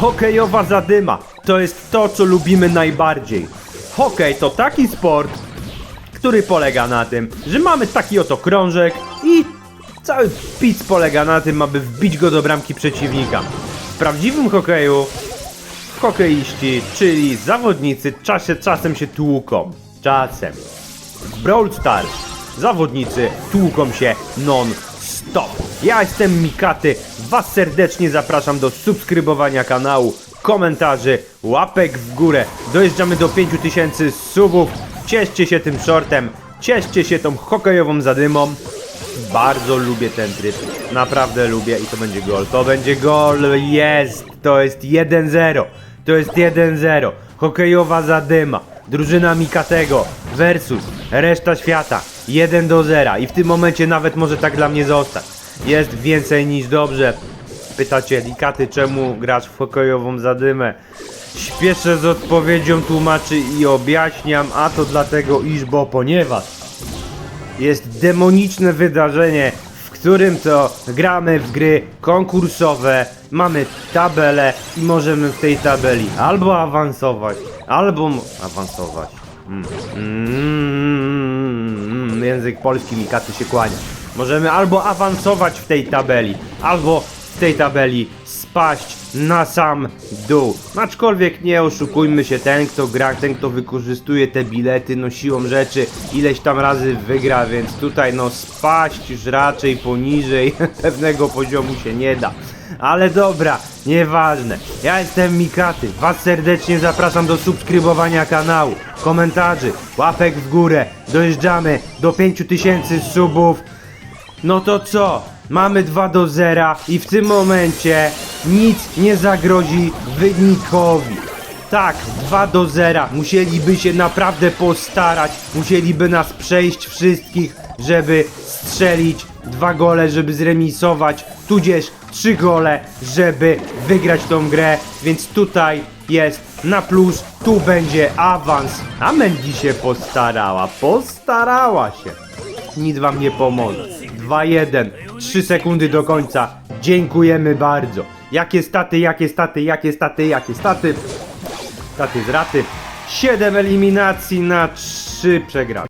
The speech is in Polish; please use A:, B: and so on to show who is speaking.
A: Hokejowa zadyma to jest to, co lubimy najbardziej. Hokej to taki sport, który polega na tym, że mamy taki oto krążek i cały pic polega na tym, aby wbić go do bramki przeciwnika. W prawdziwym hokeju hokeiści, czyli zawodnicy czasie, czasem się tłuką. Czasem. W Brawl Stars zawodnicy tłuką się non-stop. Ja jestem Mikaty, was serdecznie zapraszam do subskrybowania kanału, komentarzy, łapek w górę. Dojeżdżamy do 5000 subów. Cieszcie się tym shortem, cieszcie się tą hokejową zadymą. Bardzo lubię ten tryb, naprawdę lubię i to będzie gol. To będzie gol, jest, to jest 1-0. To jest 1-0. Hokejowa zadyma. Drużyna Mikatego versus reszta świata. 1 do 0. I w tym momencie nawet może tak dla mnie zostać. Jest więcej niż dobrze. Pytacie, Likaty, czemu grasz w hokejową zadymę? Śpieszę z odpowiedzią, tłumaczy i objaśniam, a to dlatego, iż bo ponieważ jest demoniczne wydarzenie, w którym to gramy w gry konkursowe, mamy tabelę i możemy w tej tabeli albo awansować, albo awansować. Mm. Mm, język polski mi katy się kłania. Możemy albo awansować w tej tabeli, albo w tej tabeli spaść na sam dół. Aczkolwiek nie oszukujmy się, ten kto gra, ten kto wykorzystuje te bilety, no siłą rzeczy ileś tam razy wygra, więc tutaj no spaść już raczej poniżej pewnego poziomu się nie da. Ale dobra, nieważne. Ja jestem Mikaty, was serdecznie zapraszam do subskrybowania kanału, komentarzy, łapek w górę. Dojeżdżamy do 5000 subów. No to co? Mamy 2 do 0 i w tym momencie nic nie zagrozi wynikowi. Tak, 2 do 0. Musieliby się naprawdę postarać. Musieliby nas przejść wszystkich, żeby strzelić dwa gole, żeby zremisować, tudzież trzy gole, żeby wygrać tą grę. Więc tutaj jest na plus, tu będzie awans. A Mendy się postarała, postarała się nic wam nie pomoże. 2-1, 3 sekundy do końca. Dziękujemy bardzo. Jakie staty, jakie staty, jakie staty, jakie staty? Staty z raty. 7 eliminacji na 3 przegrane.